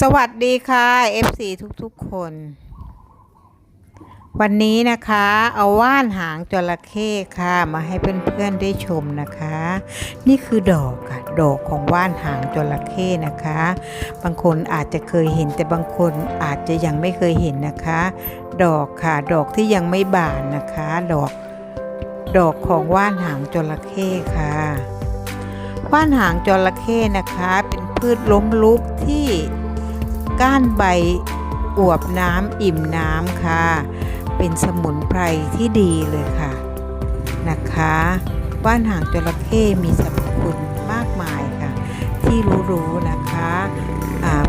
สวัสดีค่ะ FC ทุกๆคน วันนี้นะคะเอาว่านหางจระเข้ค่ะมาให้เพื่อนๆได้ชมนะคะ นี่คือดอกค่ะดอกของว่านหางจระเข้นะคะ บางคนอาจจะเคยเห็นแต่บางคนอาจจะยังไม่เคยเห็นนะคะ ดอกค่ะดอกที่ยังไม่บานนะคะ ดอกดอกของว่านหางจระเข้ค่ะว่านหางจระเข้นะคะ เป็นพืชล้มลุกที่ ก้านใบอวบน้ำอิ่มน้ำค่ะ เป็นสมุนไพรที่ดีเลยค่ะนะคะว่านหางจระเข้มีสรรพคุณมากมายค่ะ ที่รู้ๆนะคะ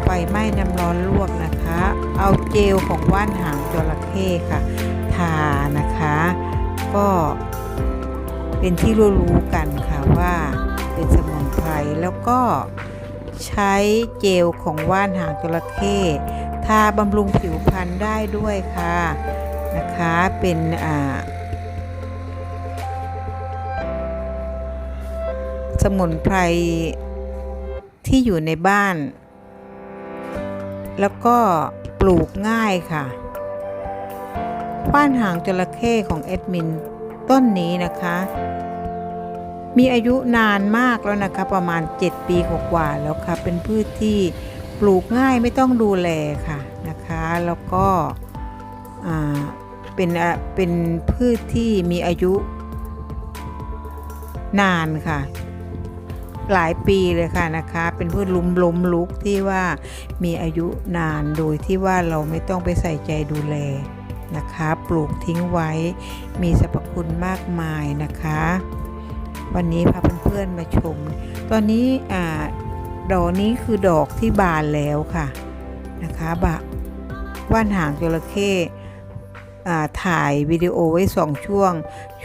ไฟไหม้น้ำร้อนลวกนะคะ เอาเจลของว่านหางจระเข้ค่ะ ทานะคะ ก็เป็นที่รู้ๆกันค่ะว่าเป็นสมุนไพรแล้วก็ ใช้เจลของว่านหางจระเข้ทาบำรุงผิวพรรณได้ด้วยค่ะนะคะเป็นอ่าสมุนไพรที่อยู่ในบ้าน แล้วก็ปลูกง่ายค่ะว่านหางจระเข้ของแอดมินต้นนี้นะคะ มีอายุนานมากแล้วนะคะประมาณ 7 ปีกว่าแล้วค่ะ เป็นพืชที่ปลูกง่ายไม่ต้องดูแลค่ะนะคะ แล้วก็เป็นเป็นพืชที่มีอายุนานค่ะ หลายปีเลยค่ะนะคะ เป็นพืชลุมล้มลุกที่ว่ามีอายุนานโดยที่ว่าเราไม่ต้องไปใส่ใจดูแลนะคะ ปลูกทิ้งไว้มีสรรพคุณมากมายนะคะ วันนี้พาเพื่อนๆมาชม ตอนนี้อดอกนี้คือดอกที่บานแล้วค่ะนะคะบะว่านหางจระเข้ถ่ายวิดีโอไว้สองช่วง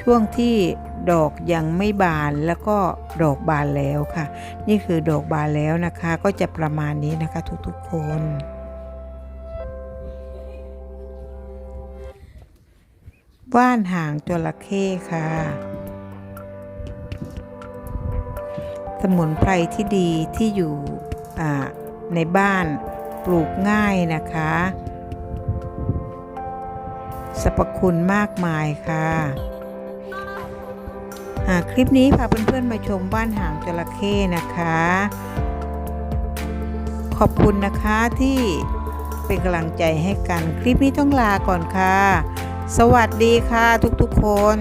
ช่วงที่ดอกยังไม่บานแล้วก็ดอกบานแล้วค่ะ นี่คือดอกบานแล้วนะคะ ก็จะประมาณนี้นะคะทุกๆคนว่านหางจระเข้ค่ะ สมุนไพรที่ดีที่อยู่ในบ้านปลูกง่ายนะคะสรรพคุณมากมายค่ะอ่าคลิปนี้พาเพื่อนๆมาชมบ้านหางจระเข้นะคะ ขอบคุณนะคะที่เป็นกำลังใจให้กัน คลิปนี้ต้องลาก่อนค่ะ สวัสดีค่ะทุกๆคน